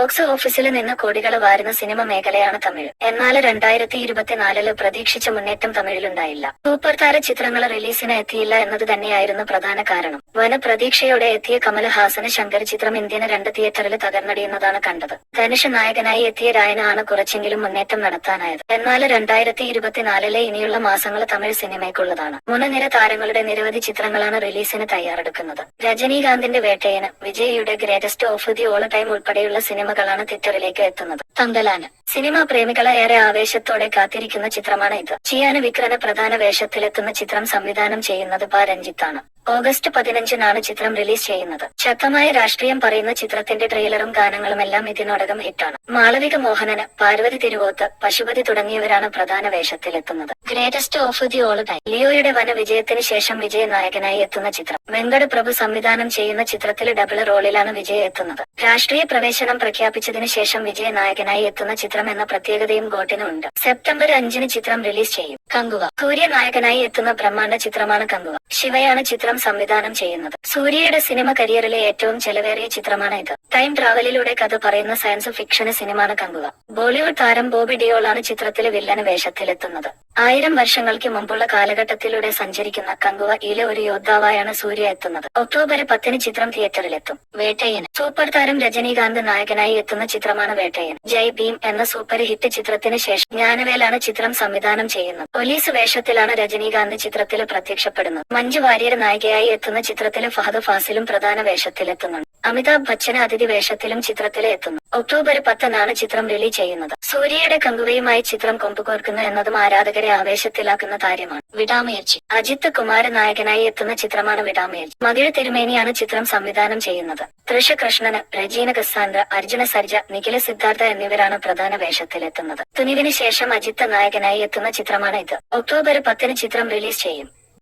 Box ഓഫീസിൽ നിന്ന് കോടികൾ വാരുന്ന സിനിമ മേഖലയാണ് തമിഴ്. എന്നാൽ രണ്ടായിരത്തി ഇരുപത്തിനാലിൽ പ്രതീക്ഷിച്ച മുന്നേറ്റം തമിഴിലുണ്ടായില്ല. സൂപ്പർ താര ചിത്രങ്ങൾ റിലീസിന് എത്തിയില്ല എന്നത് തന്നെയായിരുന്നു പ്രധാന കാരണം. വന പ്രതീക്ഷയോടെ എത്തിയ കമൽഹാസന് ശങ്കർ ചിത്രം ഇന്ത്യന് രണ്ട് തിയേറ്ററിൽ തകർന്നടിയുന്നതാണ് കണ്ടത്. ധനുഷ് നായകനായി എത്തിയ രായനാണ് കുറച്ചെങ്കിലും മുന്നേറ്റം നടത്താനായത്. എന്നാൽ രണ്ടായിരത്തി ഇരുപത്തിനാലിലെ ഇനിയുള്ള മാസങ്ങൾ തമിഴ് സിനിമയ്ക്കുള്ളതാണ്. മുൻനിര താരങ്ങളുടെ നിരവധി ചിത്രങ്ങളാണ് റിലീസിന് തയ്യാറെടുക്കുന്നത്. രജനീകാന്തിന്റെ വേട്ടയന് വിജയിയുടെ greatest of the all time ഉൾപ്പെടെയുള്ള സിനിമകളാണ് തിയേറ്ററിലേക്ക് എത്തുന്നത്. തങ്കലാന് സിനിമാ പ്രേമികളെ ഏറെ ആവേശത്തോടെ കാത്തിരിക്കുന്ന ചിത്രമാണ് ഇത്. ചിയാന് വിക്രന പ്രധാന വേഷത്തിലെത്തുന്ന ചിത്രം സംവിധാനം ചെയ്യുന്നത് പ. രഞ്ജിത്താണ്. ഓഗസ്റ്റ് പതിനഞ്ചിനാണ് ചിത്രം റിലീസ് ചെയ്യുന്നത്. ശക്തമായ രാഷ്ട്രീയം പറയുന്ന ചിത്രത്തിന്റെ ട്രെയിലറും ഗാനങ്ങളുമെല്ലാം ഇതിനോടകം ഹിറ്റാണ്. മാളവിക മോഹനന് പാർവതി തിരുവോത്ത് പശുപതി തുടങ്ങിയവരാണ് പ്രധാന വേഷത്തിലെത്തുന്നത്. Greatest of the all time ലിയോയുടെ വന വിജയത്തിന് ശേഷം വിജയ നായകനായി എത്തുന്ന ചിത്രം. വെങ്കട് പ്രഭു സംവിധാനം ചെയ്യുന്ന ചിത്രത്തിൽ ഡബിൾ റോളിലാണ് വിജയ് എത്തുന്നത്. രാഷ്ട്രീയ പ്രവേശനം പ്രഖ്യാപിച്ചതിനു ശേഷം വിജയ് നായകനായി എത്തുന്ന ചിത്രം എന്ന പ്രത്യേകതയും ഗോട്ടിനുണ്ട് സെപ്റ്റംബർ അഞ്ചിന് ചിത്രം റിലീസ് ചെയ്യും. കങ്കുവ. സൂര്യ നായകനായി എത്തുന്ന ബ്രഹ്മാണ്ഡ ചിത്രമാണ് കങ്കുവ. ശിവയാണ് ചിത്രം സംവിധാനം ചെയ്യുന്നത്. സൂര്യയുടെ സിനിമ കരിയറിലെ ഏറ്റവും ചെലവേറിയ ചിത്രമാണ് ഇത്. ടൈം ട്രാവലിലൂടെ കഥ പറയുന്ന സയൻസ് ഫിക്ഷന് സിനിമയാണ് കങ്കുവ. ബോളിവുഡ് താരം ബോബി ഡിയോളാണ് ചിത്രത്തിലെ വില്ലന് വേഷത്തിലെത്തുന്നത്. ആയിരം വർഷങ്ങൾക്ക് മുമ്പുള്ള കാലഘട്ടത്തിലൂടെ സഞ്ചരിക്കുന്ന കങ്കുവ ഇലെ ഒരു യോദ്ധാവായാണ് സൂര്യ എത്തുന്നത്. ഒക്ടോബർ പത്തിന് ചിത്രം തിയേറ്ററിലെത്തും. വേട്ടയൻ സൂപ്പർ താരം രജനീകാന്ത് നായകനായി എത്തുന്ന ചിത്രമാണ് വേട്ടയൻ. ജയ് ഭീം എന്ന സൂപ്പർ ഹിറ്റ് ചിത്രത്തിന് ശേഷം ജ്ഞാനവേലാണ് ചിത്രം സംവിധാനം ചെയ്യുന്നത്. പോലീസ് വേഷത്തിലാണ് രജനീകാന്ത് ചിത്രത്തിൽ പ്രത്യക്ഷപ്പെടുന്നത്. മഞ്ജു വാര്യർ നായികയായി എത്തുന്ന ചിത്രത്തിൽ ഫഹദ് ഫാസിലും പ്രധാന വേഷത്തിലെത്തുന്നുണ്ട്. അമിതാഭ് ബച്ചന് അതിഥി വേഷത്തിലും ചിത്രത്തിൽ എത്തുന്നു. ഒക്ടോബർ പത്തെന്നാണ് ചിത്രം റിലീസ് ചെയ്യുന്നത്. സൂര്യയുടെ കങ്കുവയുമായി ചിത്രം കൊമ്പുകോർക്കുന്നു എന്നതും ആരാധകരെ ആവേശത്തിലാക്കുന്ന കാര്യമാണ്. വിടാമയർച്ചി. അജിത്ത് കുമാര നായകനായി എത്തുന്ന ചിത്രമാണ് വിടാമയർച്ചി. മധുര തിരുമേനിയാണ് ചിത്രം സംവിധാനം ചെയ്യുന്നത്. തൃഷ കൃഷ്ണന് രജീന കസാന്ദ്ര അർജുന സർജ നിഖില സിദ്ധാർത്ഥ എന്നിവരാണ് പ്രധാന വേഷത്തിലെത്തുന്നത്. തുനിവിന് ശേഷം അജിത്ത് നായകനായി എത്തുന്ന ചിത്രമാണ് ഇത് ഒക്ടോബർ പത്തിന് ചിത്രം റിലീസ് ചെയ്യും.